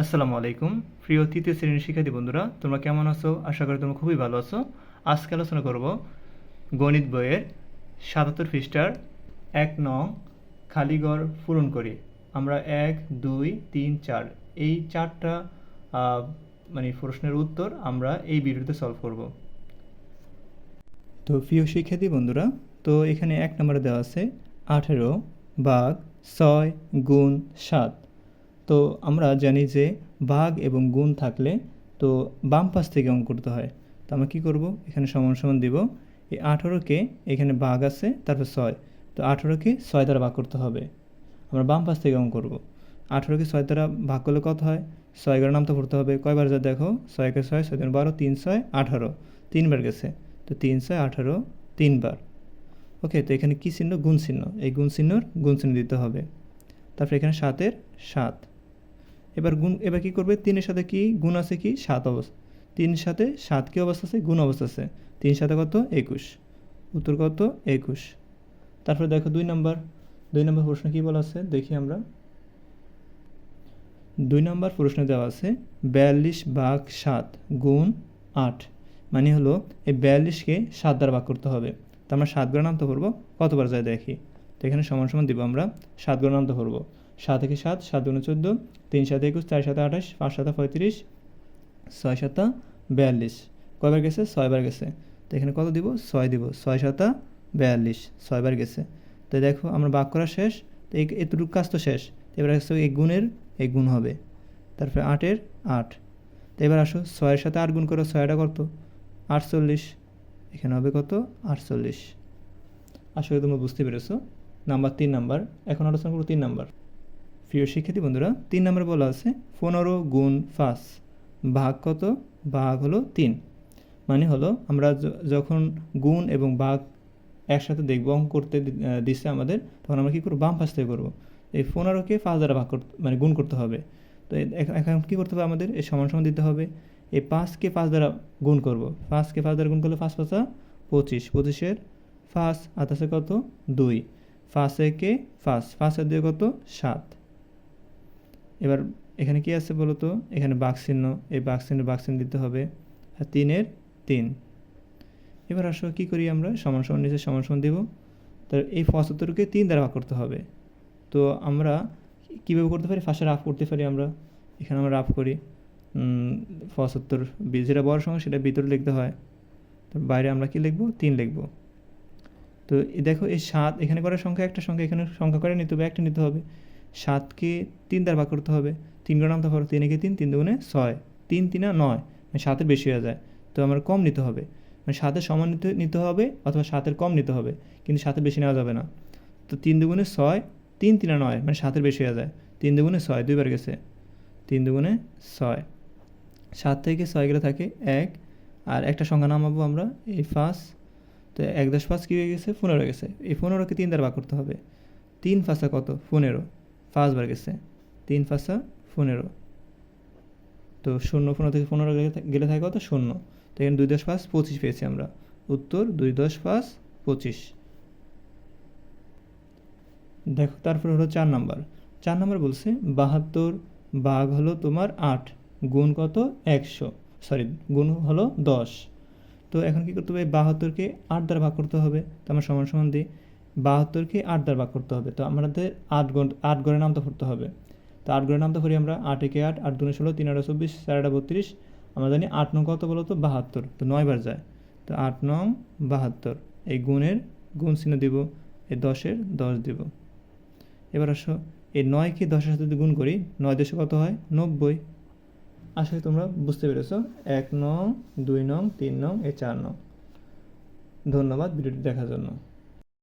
আসসালামু আলাইকুম। প্রিয় তৃতীয় শ্রেণির শিক্ষার্থী বন্ধুরা, তোমরা কেমন আছো? আশা করি তোমরা খুবই ভালো আছো। আজকে আলোচনা করব গণিত বইয়ের সাতাত্তর পৃষ্ঠার এক নং খালিগড় পূরণ করি। আমরা এক, দুই, তিন, চার। এই চারটা মানে প্রশ্নের উত্তর আমরা এই ভিডিওতে সলভ করব। তো প্রিয় শিক্ষার্থী বন্ধুরা, তো এখানে এক নম্বরে দেওয়া আছে আঠেরো বাঘ ছয় গুণ সাত। তো আমরা জানি যে ভাগ এবং গুণ থাকলে তো বাম পাশ থেকে অঙ্ক করতে হয়। তো আমরা কী করব? এখানে সমান সমান দিব। এই আঠেরোকে এখানে ভাগ আছে, তারপর ছয়। তো আঠেরোকে ছয় দ্বারা ভাগ করতে হবে। আমরা বাম পাশ থেকে অঙ্ক করব। আঠেরোকে ছয় দ্বারা ভাগ করলে কত হয়? ছয় ঘরের নামটা পড়তে হবে। কয়বার যা দেখো? ছয় ছয়কে ছয় ছয় তিন বারো, তিন ছয়, আঠারো। তিনবার গেছে। তো তিন ছয়, আঠারো, তিনবার। ওকে, তো এখানে কী চিহ্ন? গুণ চিহ্ন। এই গুণ চিহ্নর গুণ চিহ্ন দিতে হবে। তারপর এখানে সাতের সাত। এবার গুণ, এবার কী করবে? তিনের সাথে কি গুণ আছে কি? সাত অবস্থা। তিনের সাথে সাত কী অবস্থা আছে? গুণ অবস্থা আছে। তিন সাথে কত? একুশ। উত্তর কত? একুশ। তারপরে দেখো দুই নাম্বার। দুই নম্বর প্রশ্ন কী বলা আছে? দেখি আমরা। দুই নম্বর প্রশ্নে দেওয়া আছে, বিয়াল্লিশ ভাগ সাত গুণ আট। মানে হলো, এই বিয়াল্লিশকে সাত দ্বারা ভাগ করতে হবে। তো আমরা সাত গড় নামতে পারব কতবার যায় দেখি। তো এখানে সমান সমান দিব আমরা। সাত গড় নামতে পারব সাত থেকে সাত সাত দুগুণে চোদ্দ, তিন সাথে একুশ, চার সাত আঠাশ, পাঁচ সাথে পঁয়ত্রিশ, ছয় সাতা বিয়াল্লিশ। কয়বার গেছে? ছয়বার গেছে। তো এখানে কত দিব? ছয় দিব। ছয় সাতা বিয়াল্লিশ। ছয়বার গেছে। তো দেখো, আমরা বাক করা শেষ। তো এতটুকু কাজ তো শেষ। এবার আসছে এই গুণের, এই গুণ হবে। তারপরে আটের আট। তো এবার আসো, ছয়ের সাথে আট গুণ করো ছয়টা কত? আটচল্লিশ। এখানে হবে কত? আটচল্লিশ। আসলে তোমরা বুঝতে পেরেছ। নাম্বার তিন নাম্বার। এখন আলোচনা করব তিন নাম্বার। প্রিয় শিক্ষার্থী বন্ধুরা, তিন নম্বরে বলা আছে, পনেরো গুণ পাঁচ ভাগ কত? ভাগ হলো তিন। মানে হলো, আমরা যখন গুণ এবং ভাগ একসাথে দেখব, অঙ্ক করতে দিচ্ছে আমাদের, তখন আমরা কী করব? বাম পাশ থেকে করব। এই পনেরোকে পাঁচ দ্বারা ভাগ করতে মানে গুণ করতে হবে। তো এখন কী করতে হবে আমাদের? এই সমান সমান দিতে হবে। এই পাঁচকে পাঁচ দ্বারা গুণ করব। পাঁচকে পাঁচ দ্বারা গুণ করলে পাঁচ পাঁচা পঁচিশ। পঁচিশের পাঁচ আতাশে কত? দুই। পাঁচ একে পাঁচ। পাঁচের দিয়ে কত? সাত। এবার এখানে কি আছে বলো তো এখানে চিহ্ন, এই বাঘ চিহ্ন দিতে হবে। আর তিনের তিন। এবার আসো কী করি আমরা? সমান সমান নিচে সমান সমান দেব। তার এই পঁচাত্তরকে তিন দ্বারা ভাগ করতে হবে। তো আমরা কীভাবে করতে পারি? ফার্স্টে রাফ করতে পারি আমরা। এখানে আমরা রাফ করি। পঁচাত্তর যেটা বড় সংখ্যা, সেটা ভিতরে লিখতে হয়। তো বাইরে আমরা কি লিখব? তিন লিখব। তো দেখো, এই সাত, এখানে করার সংখ্যা? একটা সংখ্যা, এখানে সংখ্যা করে নিতে হবে? একটা নিতে হবে। সাতকে তিন দ্বারা ভাগ করতে হবে। তিন করে নামতে পারো তিন একে তিন তিন দুগুণে ছয়। তিন, তিনা নয় মানে সাতের বেশি হয়ে যায়। তো আমার কম নিতে হবে। মানে সাতের সমান নিতে নিতে হবে অথবা সাতের কম নিতে হবে, কিন্তু সাতের বেশি নেওয়া যাবে না। তো তিন দুগুণে ছয়, তিন, তিনা নয় মানে সাতের বেশি হয়ে যায়। তিন দুগুণে ছয় দুইবার গেছে। তিন দুগুণে ছয়। সাত থেকে ছয় গেলে থাকে এক। আর একটা সংখ্যা নামাবো আমরা, এই পাঁচ। তো এক দশ পাঁচ কী হয়ে গেছে? পনেরো গেছে। এই পনেরোকে তিন দ্বারা ভাগ করতে হবে। তিন পাঁচা কত? পনেরো। পাঁচবার গেছে। তিন, পাঁচা পনেরো। তো শূন্য, পনেরো থেকে পনেরো গেলে থাকে কত? শূন্য। তো এখানে দুই, দশ, পাঁচ, পঁচিশ পেয়েছি আমরা। উত্তর, দুই, দশ, পাঁচ, পঁচিশ। দেখো, তারপরে হলো চার নাম্বার। চার নাম্বার বলছে, বাহাত্তর বাঘ হলো তোমার আট, গুণ কত? একশো। সরি, গুণ হলো দশ। তো এখন কী করতে হবে? বাহাত্তরকে আট দ্বারা ভাগ করতে হবে। তো আমরা সমান সমান দিই। বাহাত্তরকে আট দ্বারা ভাগ করতে হবে। তো আমাদের আট গণ, আট গড়ের নামটা করতে হবে। তো আট গড়ের নামটা করি আমরা আট একে আট আট দুনে ষোলো, তিন আটা চব্বিশ, চার আটা বত্রিশ। আমরা জানি আট নং কত বলো তো বাহাত্তর। তো নয়বার যায়। তো আট নং বাহাত্তর। এই গুণের গুণ চিহ্ন দিব, এই দশের দশ দিব। এবার আসো, এই নয়কে দশের সাথে যদি গুণ করি, নয় দশে কত হয়? নব্বই। আশা করি তোমরা বুঝতে পেরেছ। এক নং, দুই নং, তিন নং এ চার নং। ধন্যবাদ ভিডিওটি দেখার জন্য।